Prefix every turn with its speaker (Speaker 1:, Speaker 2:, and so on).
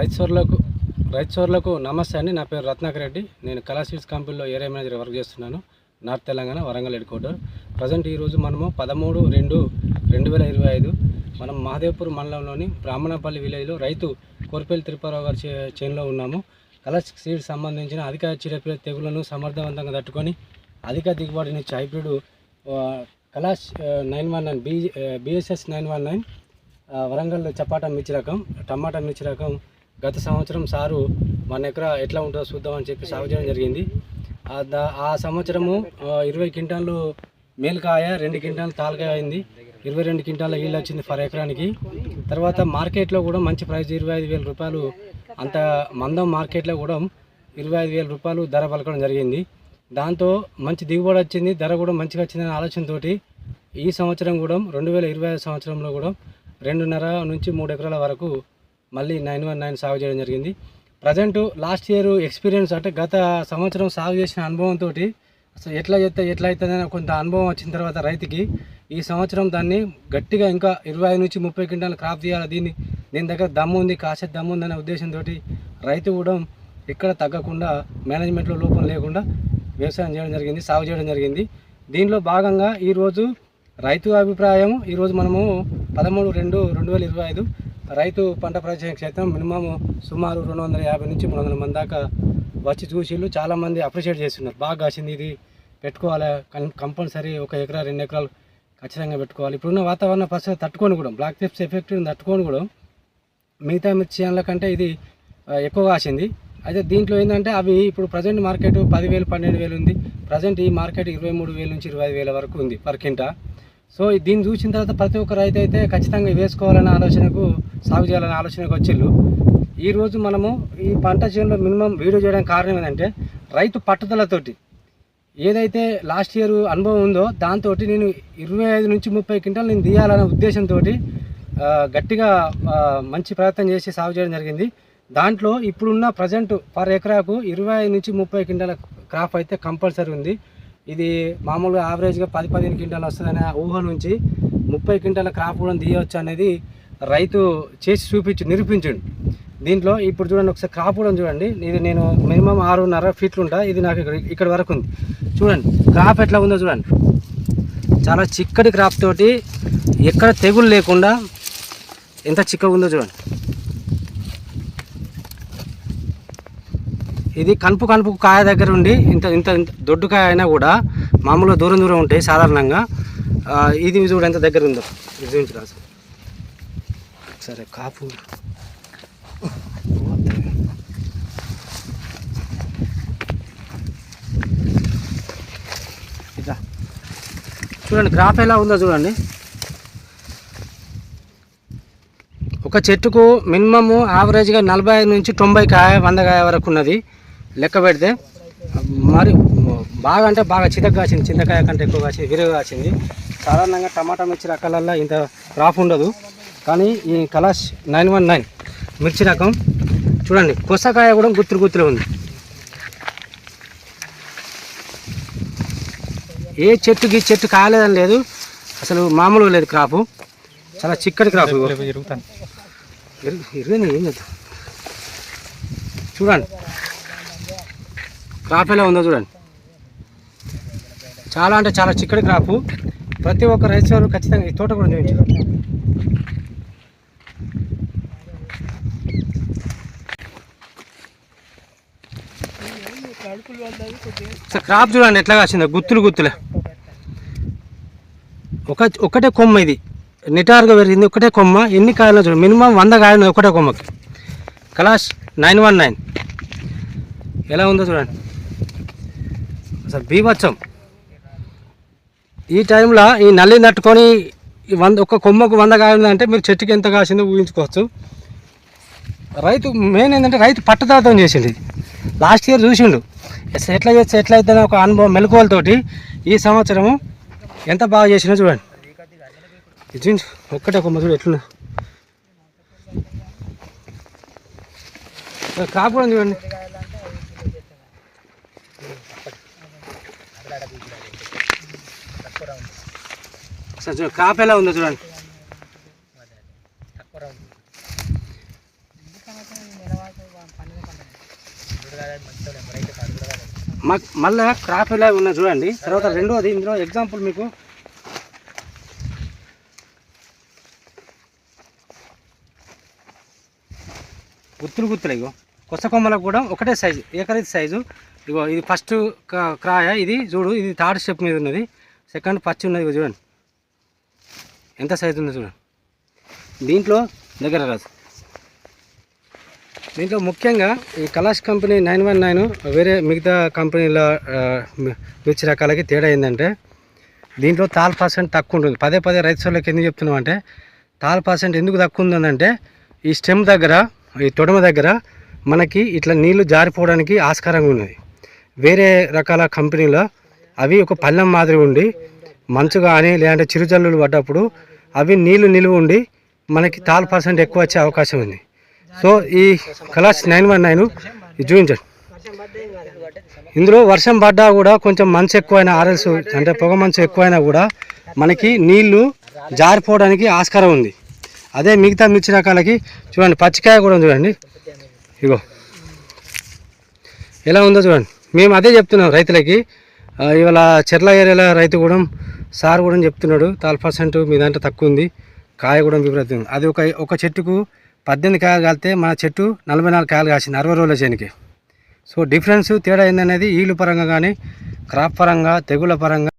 Speaker 1: రైతు సోర్లకు రైతు సోర్లకు నమస్తే అండి. నా పేరు రత్నాకర్ రెడ్డి. నేను కళా సీడ్స్ కంపెనీలో ఏరియా మేనేజర్ వర్క్ చేస్తున్నాను. North Telangana Warangal headquarter present ఈరోజు మనము పదమూడు రెండు రెండు వేల ఇరవై ఐదు మనం మహదేవ్పూర్ మండలంలోని బ్రాహ్మణపల్లి విలేజ్లో రైతు కోరిపల్లి తిరుపారావు గారి చే చేనులో ఉన్నాము. కలర్ సీడ్స్ సంబంధించిన అధిక చిరపిల తెగులను సమర్థవంతంగా తట్టుకొని అధిక దిగుబడినిచ్చే hybrid Kalash nine one nine B BSS nine one nine Warangal Chapata మిర్చి రకం టమాటా మిర్చి రకం గత సంవత్సరం సారు మన ఎకరా ఎట్లా ఉంటుందో చూద్దామని చెప్పి సాగు చేయడం జరిగింది. ఆ సంవత్సరము ఇరవై క్వింటాలు మేలుకాయ రెండు క్వింటాలు తాలకాయ అయింది. ఇరవై రెండు క్వింటాల ఇల్లు వచ్చింది ఫర్ ఎకరానికి. తర్వాత మార్కెట్లో కూడా మంచి ప్రైస్ ఇరవై ఐదు వేల రూపాయలు అంత మందం మార్కెట్లో కూడా ఇరవై ఐదు వేల రూపాయలు ధర పలకడం జరిగింది. దాంతో మంచి దిగుబడి వచ్చింది ధర కూడా మంచిగా వచ్చిందనే ఆలోచనతోటి ఈ సంవత్సరం కూడా రెండు వేల ఇరవై ఐదు సంవత్సరంలో కూడా రెండున్నర నుంచి మూడు ఎకరాల వరకు మళ్ళీ నైన్ వన్ నైన్ సాగు చేయడం జరిగింది. ప్రజెంట్ లాస్ట్ ఇయర్ ఎక్స్పీరియన్స్ అంటే గత సంవత్సరం సాగు చేసిన అనుభవంతో అసలు ఎట్లా చేస్తే ఎట్లా అవుతుందని కొంత అనుభవం వచ్చిన తర్వాత రైతుకి ఈ సంవత్సరం దాన్ని గట్టిగా ఇంకా ఇరవై ఐదు నుంచి ముప్పై క్వింటాల క్రాప్ తీయాలి దీన్ని దీని దగ్గర దమ్ము ఉంది కాసేపు దమ్ము ఉందనే ఉద్దేశంతో రైతు కూడా ఎక్కడ తగ్గకుండా మేనేజ్మెంట్లో లోపం లేకుండా వ్యవసాయం చేయడం జరిగింది సాగు చేయడం జరిగింది. దీనిలో భాగంగా ఈరోజు రైతు అభిప్రాయం ఈరోజు మనము పదమూడు రెండు రెండు వేల ఇరవై ఐదు రైతు పంట పరిచయ క్షేత్రం మినిమం సుమారు రెండు వందల యాభై నుంచి మూడు వందల మంది దాకా వచ్చి చూసిళ్ళు. చాలామంది అప్రిషియేట్ చేస్తున్నారు. బాగా కాసింది ఇది. పెట్టుకోవాలి? కం- కంపల్సరీ ఒక ఎకరా రెండు ఎకరాలు ఖచ్చితంగా పెట్టుకోవాలి. ఇప్పుడున్న వాతావరణ పరిస్థితి తట్టుకొని కూడా బ్లాక్ టిప్స్ ఎఫెక్ట్ తట్టుకొని కూడా మిగతా మిర్చి కంటే ఇది ఎక్కువ కాసింది. అయితే దీంట్లో ఏంటంటే అవి ఇప్పుడు ప్రజెంట్ మార్కెట్ పదివేలు పన్నెండు వేలు ఉంది. ప్రజెంట్ ఈ మార్కెట్ ఇరవై మూడు వేల నుంచి ఇరవై వేల వరకు ఉంది పర్ కింటా సో దీన్ని చూసిన తర్వాత ప్రతి ఒక్క రైతు అయితే ఖచ్చితంగా వేసుకోవాలనే ఆలోచనకు సాగు చేయాలనే ఆలోచనకు వచ్చిళ్ళు. ఈరోజు మనము ఈ పంట చేనులో మినిమం వీడియో చేయడానికి కారణం ఏంటంటే రైతు పట్టుదలతోటి ఏదైతే లాస్ట్ ఇయర్ అనుభవం ఉందో దాంతో నేను ఇరవై ఐదు నుంచి ముప్పై క్వింటాలు నేను తీయాలనే ఉద్దేశంతో గట్టిగా మంచి ప్రయత్నం చేసి సాగు చేయడం జరిగింది. దాంట్లో ఇప్పుడున్న ప్రజెంట్ పర్ ఎకరాకు ఇరవై ఐదు నుంచి ముప్పై క్వింటాల క్రాప్ అయితే కంపల్సరీ ఉంది. ఇది మామూలుగా యావరేజ్గా పది పదిహేను క్వింటాలు వస్తుందనే ఊహ నుంచి ముప్పై క్వింటాల క్రాప్ కూడా తీయవచ్చు అనేది రైతు చేసి చూపించి నిరూపించండి. దీంట్లో ఇప్పుడు చూడండి ఒకసారి క్రాప్ కూడా చూడండి. ఇది నేను మినిమం ఆరున్నర ఫీట్లు ఉంటా. ఇది నాకు ఇక్కడ ఇక్కడ వరకు ఉంది. చూడండి క్రాప్ ఎట్లా ఉందో చూడండి. చాలా చిక్కటి క్రాప్ తోటి ఎక్కడ తెగులు లేకుండా ఎంత చిక్కగా ఉందో చూడండి. ఇది కనుపు కనుపు కాయ దగ్గర ఉండి ఇంత ఇంత ఇంత దొడ్డు కాయ అయినా కూడా మామూలుగా దూరం దూరం ఉంటాయి సాధారణంగా. ఇది చూడు ఎంత దగ్గర ఉందో. ఇది చూపించు రాసు సరే కాపు. చూడండి గ్రాఫ్ ఎలా ఉందో చూడండి. ఒక చెట్టుకు మినిమము యావరేజ్గా నలభై ఐదు నుంచి తొంభై కాయ వంద కాయ వరకు ఉన్నది. లెక్క పెడితే మరి బాగా అంటే బాగా చితక కాసింది చింతకాయ కంటే ఎక్కువ కాసింది విరగ కాసింది. సాధారణంగా టమాటా మిర్చి రకాలల్లో ఇంత క్రాప్ ఉండదు. కానీ ఈ కలాష్ నైన్ వన్ నైన్ మిర్చి రకం. చూడండి కొసకాయ కూడా గుత్తులు గుత్తులు ఉంది. ఏ చెట్టుకి చెట్టు కాలేదని లేదు. అసలు మామూలుగా లేదు క్రాపు. చాలా చిక్కటి క్రాప్
Speaker 2: జరుగుతాను
Speaker 1: ఇరవై ఏం చూడండి. క్రాప్ ఎలా ఉందో చూడండి. చాలా అంటే చాలా చిక్కటి క్రాపు. ప్రతి ఒక్క రైతు వారు ఖచ్చితంగా ఈ తోట కూడా చూపించారు క్రాప్ చూడండి ఎట్లా కాసిందో. గుత్తులు గుత్తులే. ఒక ఒకటే కొమ్మ ఇది. నిటారుగా పెరిగింది ఒకటే కొమ్మ. ఎన్ని కాయలు చూడండి. మినిమం వంద కాయలు ఒకటే కొమ్మకి. Kalash nine one nine. ఎలా ఉందో చూడండి. అసలు బీభత్సం. ఈ టైంలో ఈ నల్లి నట్టుకొని ఈ వంద ఒక కొమ్మకు వంద కాయందంటే మీరు చెట్టుకి ఎంత కాసిందో ఊహించుకోవచ్చు. రైతు మెయిన్ ఏంటంటే రైతు పట్టుదలతో చేసిండు ఇది. లాస్ట్ ఇయర్ చూసిండు. ఎస్- ఎట్లా చేస్తే ఎట్లా అవుతుందో ఒక అనుభవం మెలకువలతోటి ఈ సంవత్సరము ఎంత బాగా చేసినా చూడండి. ఇది ఒక్కటే కొమ్మ చూడు ఎట్లున్నా క్రాప్ కూడా చూడండి. అసలు చూడండి క్రాప్ ఎలా ఉందో చూడండి. మళ్ళా క్రాప్ ఇలా ఉన్నది చూడండి. తర్వాత రెండోది ఇందులో ఎగ్జాంపుల్ మీకు. గుత్తులు గుత్తులు ఇగో. కొత్త కొమ్మలకు కూడా ఒకటే సైజు ఏకరీతి సైజు ఇగో ఇది ఫస్ట్ క్రాయ ఇది చూడు ఇది థర్డ్ స్టెప్ మీద ఉన్నది. సెకండ్ పచ్చి ఉన్నది ఇగో చూడండి. ఎంత సైజు ఉందో చూడండి దీంట్లో దగ్గర రాదు దీంట్లో ముఖ్యంగా ఈ Kalash company nine one nine వేరే మిగతా కంపెనీల మిర్చి రకాలకి తేడా ఏంటంటే దీంట్లో తాల్ పర్సెంట్ తక్కువ ఉంటుంది. పదే పదే రైతు సోళ్ళకి ఎందుకు చెప్తున్నాం అంటే తాల్ పర్సెంట్ ఎందుకు తక్కువ ఉందంటే ఈ స్టెమ్ దగ్గర ఈ తొడమ దగ్గర మనకి ఇట్లా నీళ్ళు జారిపోవడానికి ఆస్కారంగా ఉన్నది. వేరే రకాల కంపెనీలో అవి ఒక పళ్ళెం మాదిరి ఉండి మంచు కానీ లేదంటే చిరుజల్లులు పడ్డప్పుడు అవి నీళ్ళు నిలువ ఉండి మనకి తాల్ పర్సెంట్ ఎక్కువ వచ్చే అవకాశం ఉంది. సో ఈ కలాస్ నైన్ వన్ నైన్ చూపించండి. ఇందులో వర్షం పడ్డా కూడా కొంచెం మంచు ఎక్కువైనా ఆర్ఎల్స్ అంటే పొగ మంచు ఎక్కువైనా కూడా మనకి నీళ్ళు జారిపోవడానికి ఆస్కారం ఉంది. అదే మిగతా మిర్చి రకాలకి చూడండి పచ్చికాయ కూడా చూడండి. ఇగో. ఎలా ఉందో చూడండి. మేము అదే చెప్తున్నాం రైతులకి ఇవాళ చెర్ల ఏరియాలో రైతు కూడా సార్ కూడా చెప్తున్నాడు తాల్ పర్సెంట్ మీ దాంట్లో తక్కువ ఉంది కాయ కూడా విపరీతం అది ఒక ఒక చెట్టుకు పద్దెనిమిది కాయలు కాలితే మన చెట్టు నలభై నాలుగు కాయలు కాసింది అరవై రోజుల చేనికి. సో డిఫరెన్స్ తేడా ఏందనేది ఈళ్ళు పరంగా కానీ క్రాప్ పరంగా తెగుల పరంగా